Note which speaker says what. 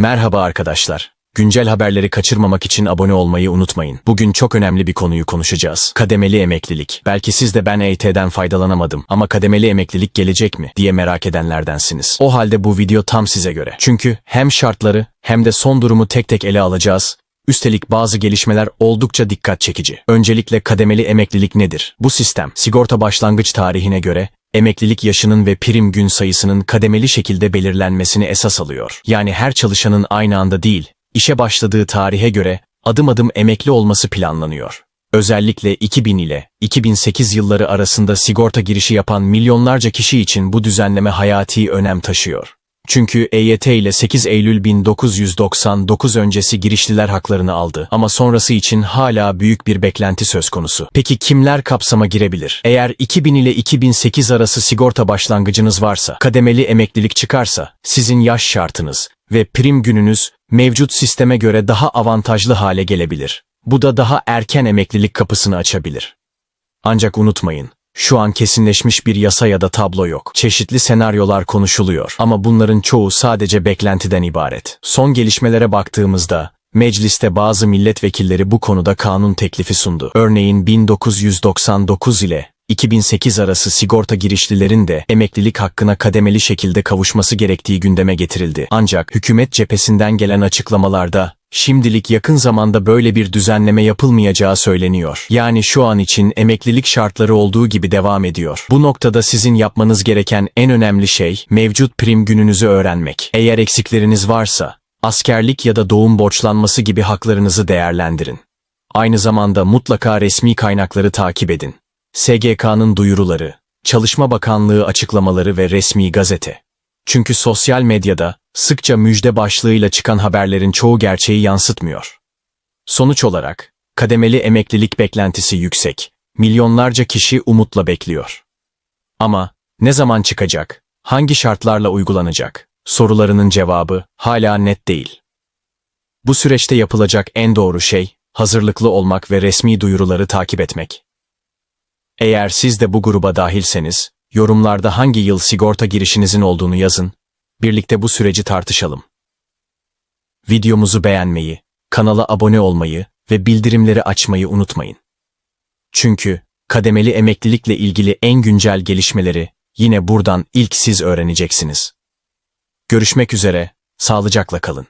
Speaker 1: Merhaba arkadaşlar. Güncel haberleri kaçırmamak için abone olmayı unutmayın. Bugün çok önemli bir konuyu konuşacağız. Kademeli emeklilik. Belki siz de ben EYT'den faydalanamadım ama kademeli emeklilik gelecek mi diye merak edenlerdensiniz. O halde bu video tam size göre. Çünkü hem şartları hem de son durumu tek tek ele alacağız. Üstelik bazı gelişmeler oldukça dikkat çekici. Öncelikle kademeli emeklilik nedir? Bu sistem sigorta başlangıç tarihine göre emeklilik yaşının ve prim gün sayısının kademeli şekilde belirlenmesini esas alıyor. Yani her çalışanın aynı anda değil, işe başladığı tarihe göre adım adım emekli olması planlanıyor. Özellikle 2000 ile 2008 yılları arasında sigorta girişi yapan milyonlarca kişi için bu düzenleme hayati önem taşıyor. Çünkü EYT ile 8 Eylül 1999 öncesi girişliler haklarını aldı ama sonrası için hala büyük bir beklenti söz konusu. Peki kimler kapsama girebilir? Eğer 2000 ile 2008 arası sigorta başlangıcınız varsa, kademeli emeklilik çıkarsa, sizin yaş şartınız ve prim gününüz mevcut sisteme göre daha avantajlı hale gelebilir. Bu da daha erken emeklilik kapısını açabilir. Ancak unutmayın, şu an kesinleşmiş bir yasa ya da tablo yok. Çeşitli senaryolar konuşuluyor ama bunların çoğu sadece beklentiden ibaret. Son gelişmelere baktığımızda mecliste bazı milletvekilleri bu konuda kanun teklifi sundu. Örneğin 1999 ile 2008 arası sigorta girişlilerin de emeklilik hakkına kademeli şekilde kavuşması gerektiği gündeme getirildi. Ancak hükümet cephesinden gelen açıklamalarda şimdilik yakın zamanda böyle bir düzenleme yapılmayacağı söyleniyor. Yani şu an için emeklilik şartları olduğu gibi devam ediyor. Bu noktada sizin yapmanız gereken en önemli şey mevcut prim gününüzü öğrenmek. Eğer eksikleriniz varsa askerlik ya da doğum borçlanması gibi haklarınızı değerlendirin. Aynı zamanda mutlaka resmi kaynakları takip edin. SGK'nın duyuruları, Çalışma Bakanlığı açıklamaları ve resmi gazete. Çünkü sosyal medyada sıkça müjde başlığıyla çıkan haberlerin çoğu gerçeği yansıtmıyor. Sonuç olarak, kademeli emeklilik beklentisi yüksek, milyonlarca kişi umutla bekliyor. Ama ne zaman çıkacak, hangi şartlarla uygulanacak, sorularının cevabı hala net değil. Bu süreçte yapılacak en doğru şey, hazırlıklı olmak ve resmi duyuruları takip etmek. Eğer siz de bu gruba dahilseniz, yorumlarda hangi yıl sigorta girişinizin olduğunu yazın, birlikte bu süreci tartışalım. Videomuzu beğenmeyi, kanala abone olmayı ve bildirimleri açmayı unutmayın. Çünkü kademeli emeklilikle ilgili en güncel gelişmeleri yine buradan ilk siz öğreneceksiniz. Görüşmek üzere, sağlıcakla kalın.